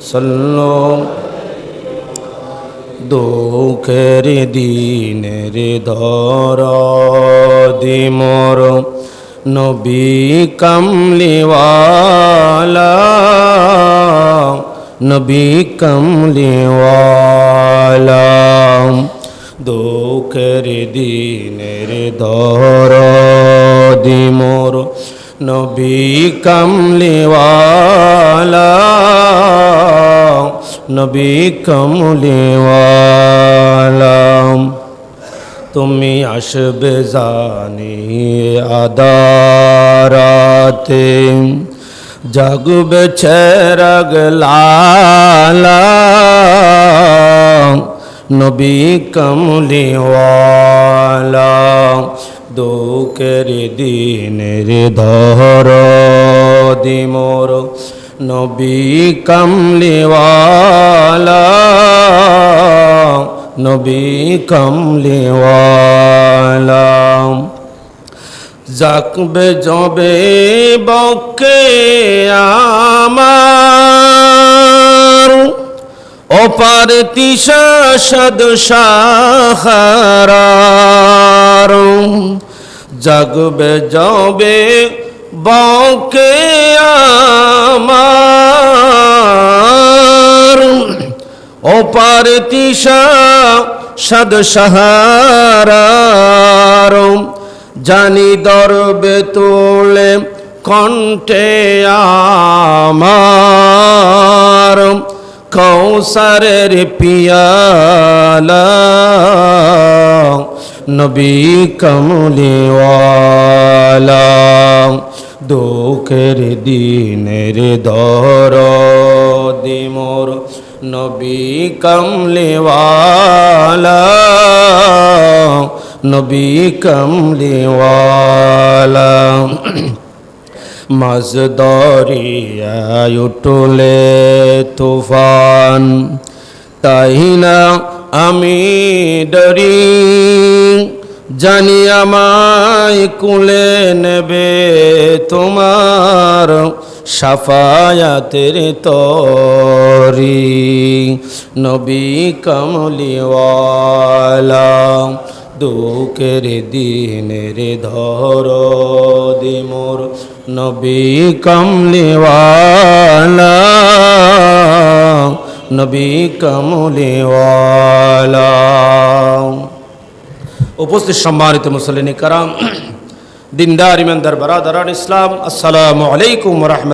সল্লো দুঃখের দিনের ধর দিমর নবী কামলিওয়ালা। নবী কামলিওয়ালা। দুঃখের দিনের ধর দিমর নবী কামলিওয়ালা নবী কমলিওয়ালা। তুমি আসবে জানি আদারাতে জাগবে ছেরগ লালা। নবী কমলিওয়ালা দুঃখের দিনের ধর দিমোর নবী কমলিওয়ালা। নবী কমলিওয়ালা। জাকবে জবে বকে আমার। অপার তিসা সদ সাহারার। জাগবে জবে বকে আমার। অপার তিসা সদ সাহারার। জানি দরবে তোলে কণ্ঠে আমার। কৌসারের পিয়ালা। নবী কমলিওয়ালা দুঃখের দিনের দর দিমোর নবী কমলিওয়ালা নবী কমলিওয়ালা মাঝ দরিয়ায় উঠলে তুফান, তাই না আমি ডরি, জানি আমায় কুলে নেবে তোমার সাফায়াতের তরি। নবী কমলিওয়ালা দুঃখের দিনের ধর দিমোর নবী কমলিওয়ালা নবী কামলিওয়ালা উপস্থিত সম্মানিত মুসলিনী কারাম দিনদার ইমানদার বারাদারান ইসলাম আসসালামু আলাইকুম রহমত